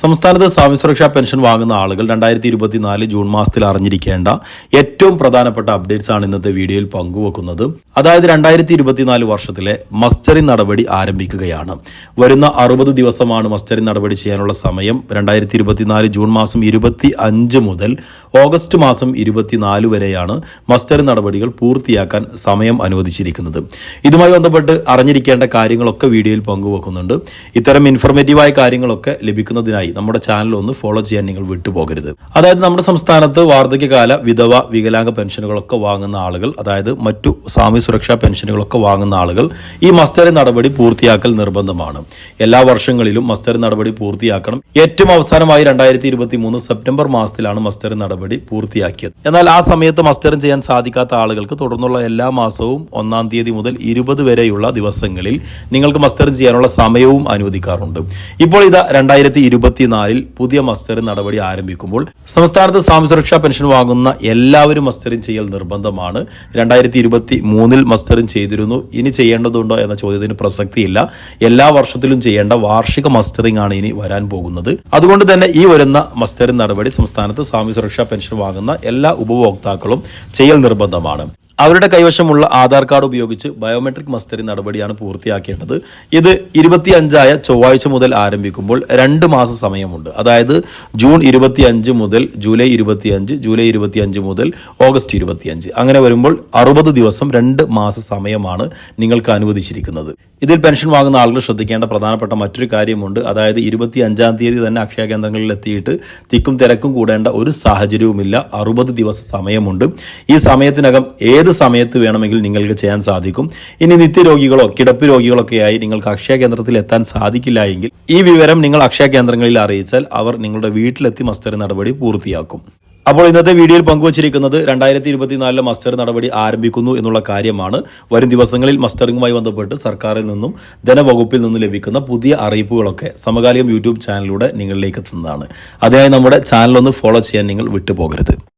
സംസ്ഥാനത്ത് സാമൂഹ്യ സുരക്ഷാ പെൻഷൻ വാങ്ങുന്ന ആളുകൾ രണ്ടായിരത്തി ഇരുപത്തിനാല് ജൂൺ മാസത്തിൽ അറിഞ്ഞിരിക്കേണ്ട ഏറ്റവും പ്രധാനപ്പെട്ട അപ്ഡേറ്റ്സ് ആണ് ഇന്നത്തെ വീഡിയോയിൽ പങ്കുവെക്കുന്നത്. അതായത് രണ്ടായിരത്തി ഇരുപത്തിനാല് വർഷത്തിലെ മസ്റ്ററിംഗ് നടപടി ആരംഭിക്കുകയാണ്. വരുന്ന അറുപത് ദിവസമാണ് മസ്റ്ററി നടപടി ചെയ്യാനുള്ള സമയം. രണ്ടായിരത്തി ഇരുപത്തിനാല് ജൂൺ മാസം ഇരുപത്തി അഞ്ച് മുതൽ ഓഗസ്റ്റ് മാസം ഇരുപത്തിനാല് വരെയാണ് മസ്റ്ററിംഗ് നടപടികൾ പൂർത്തിയാക്കാൻ സമയം അനുവദിച്ചിരിക്കുന്നത്. ഇതുമായി ബന്ധപ്പെട്ട് അറിഞ്ഞിരിക്കേണ്ട കാര്യങ്ങളൊക്കെ വീഡിയോയിൽ പങ്കുവെക്കുന്നുണ്ട്. ഇത്തരം ഇൻഫർമേറ്റീവായ കാര്യങ്ങളൊക്കെ ലഭിക്കുന്നതിനായി നമ്മുടെ ചാനൽ ഒന്ന് ഫോളോ ചെയ്യാൻ നിങ്ങൾ വിട്ടുപോകരുത്. അതായത് നമ്മുടെ സംസ്ഥാനത്ത് വാർദ്ധക്യകാല വിധവ വികലാംഗ പെൻഷനുകളൊക്കെ വാങ്ങുന്ന ആളുകൾ അതായത് മറ്റു സ്വാമി സുരക്ഷാ പെൻഷനുകളൊക്കെ വാങ്ങുന്ന ആളുകൾ ഈ മസ്റ്ററി നടപടി പൂർത്തിയാക്കൽ നിർബന്ധമാണ്. എല്ലാ വർഷങ്ങളിലും മസ്റ്ററി നടപടി പൂർത്തിയാക്കണം. ഏറ്റവും അവസാനമായി രണ്ടായിരത്തി ഇരുപത്തി മൂന്ന് സെപ്റ്റംബർ മാസത്തിലാണ് മസ്റ്ററി നടപടി പൂർത്തിയാക്കിയത്. എന്നാൽ ആ സമയത്ത് മസ്റ്റർ ചെയ്യാൻ സാധിക്കാത്ത ആളുകൾക്ക് തുടർന്നുള്ള എല്ലാ മാസവും ഒന്നാം തീയതി മുതൽ ഇരുപത് വരെയുള്ള ദിവസങ്ങളിൽ നിങ്ങൾക്ക് മസ്റ്ററിങ് ചെയ്യാനുള്ള സമയവും അനുവദിക്കാറുണ്ട്. ഇപ്പോൾ ഇതാ രണ്ടായിരത്തി ഇരുപത്തിനാലിൽ പുതിയ മസ്റ്റർ നടപടി ആരംഭിക്കുമ്പോൾ സംസ്ഥാനത്ത് സാമൂഹ്യ സുരക്ഷാ പെൻഷൻ വാങ്ങുന്ന എല്ലാവരും മസ്റ്ററിംഗ് ചെയ്യൽ നിർബന്ധമാണ്. രണ്ടായിരത്തി ഇരുപത്തി മൂന്നിൽ മസ്റ്ററിംഗ് ചെയ്തിരുന്നു. ഇനി ചെയ്യേണ്ടതുണ്ടോ എന്ന ചോദ്യത്തിന് പ്രസക്തിയില്ല. എല്ലാ വർഷത്തിലും ചെയ്യേണ്ട വാർഷിക മസ്റ്ററിംഗ് ആണ് ഇനി വരാൻ പോകുന്നത്. അതുകൊണ്ട് തന്നെ ഈ വരുന്ന മസ്റ്ററിംഗ് നടപടി സംസ്ഥാനത്ത് സാമൂഹ്യ സുരക്ഷാ പെൻഷൻ വാങ്ങുന്ന എല്ലാ ഉപഭോക്താക്കളും ചെയ്യൽ നിർബന്ധമാണ്. അവരുടെ കൈവശമുള്ള ആധാർ കാർഡ് ഉപയോഗിച്ച് ബയോമെട്രിക് മസ്തരി നടപടിയാണ് പൂർത്തിയാക്കേണ്ടത്. ഇത് ഇരുപത്തി അഞ്ചായ ചൊവ്വാഴ്ച മുതൽ ആരംഭിക്കുമ്പോൾ രണ്ട് മാസ സമയമുണ്ട്. അതായത് ജൂൺ ഇരുപത്തി അഞ്ച് മുതൽ ജൂലൈ ഇരുപത്തി അഞ്ച് ജൂലൈ ഇരുപത്തി അഞ്ച് മുതൽ ഓഗസ്റ്റ് ഇരുപത്തി അഞ്ച് അങ്ങനെ വരുമ്പോൾ അറുപത് ദിവസം രണ്ട് മാസ സമയമാണ് നിങ്ങൾക്ക് അനുവദിച്ചിരിക്കുന്നത്. ഇതിൽ പെൻഷൻ വാങ്ങുന്ന ആളുകൾ ശ്രദ്ധിക്കേണ്ട പ്രധാനപ്പെട്ട മറ്റൊരു കാര്യമുണ്ട്. അതായത് ഇരുപത്തി അഞ്ചാം തീയതി തന്നെ അക്ഷയ കേന്ദ്രങ്ങളിൽ എത്തിയിട്ട് തിക്കും തിരക്കും കൂടേണ്ട ഒരു സാഹചര്യവുമില്ല. അറുപത് ദിവസ സമയമുണ്ട്. ഈ സമയത്തിനകം ഏത് സമയത്ത് വേണമെങ്കിൽ നിങ്ങൾക്ക് ചെയ്യാൻ സാധിക്കും. ഇനി നിത്യരോഗികളോ കിടപ്പ് രോഗികളൊക്കെയായി നിങ്ങൾക്ക് അക്ഷയ കേന്ദ്രത്തിൽ എത്താൻ സാധിക്കില്ല എങ്കിൽ ഈ വിവരം നിങ്ങൾ അക്ഷയ കേന്ദ്രങ്ങളിൽ അറിയിച്ചാൽ അവർ നിങ്ങളുടെ വീട്ടിലെത്തി മസ്റ്റർ നടപടി പൂർത്തിയാക്കും. അപ്പോൾ ഇന്നത്തെ വീഡിയോയിൽ പങ്കുവച്ചിരിക്കുന്നത് രണ്ടായിരത്തി ഇരുപത്തിനാലിലെ മസ്റ്റർ നടപടി ആരംഭിക്കുന്നു എന്നുള്ള കാര്യമാണ്. വരും ദിവസങ്ങളിൽ മസ്റ്ററിംഗുമായി ബന്ധപ്പെട്ട് സർക്കാരിൽ നിന്നും ധനവകുപ്പിൽ നിന്നും ലഭിക്കുന്ന പുതിയ അറിയിപ്പുകളൊക്കെ സമകാലികം യൂട്യൂബ് ചാനലിലൂടെ നിങ്ങളിലേക്ക് എത്തുന്നതാണ്. അതിനായി നമ്മുടെ ചാനൽ ഒന്ന് ഫോളോ ചെയ്യാൻ നിങ്ങൾ വിട്ടുപോകരുത്.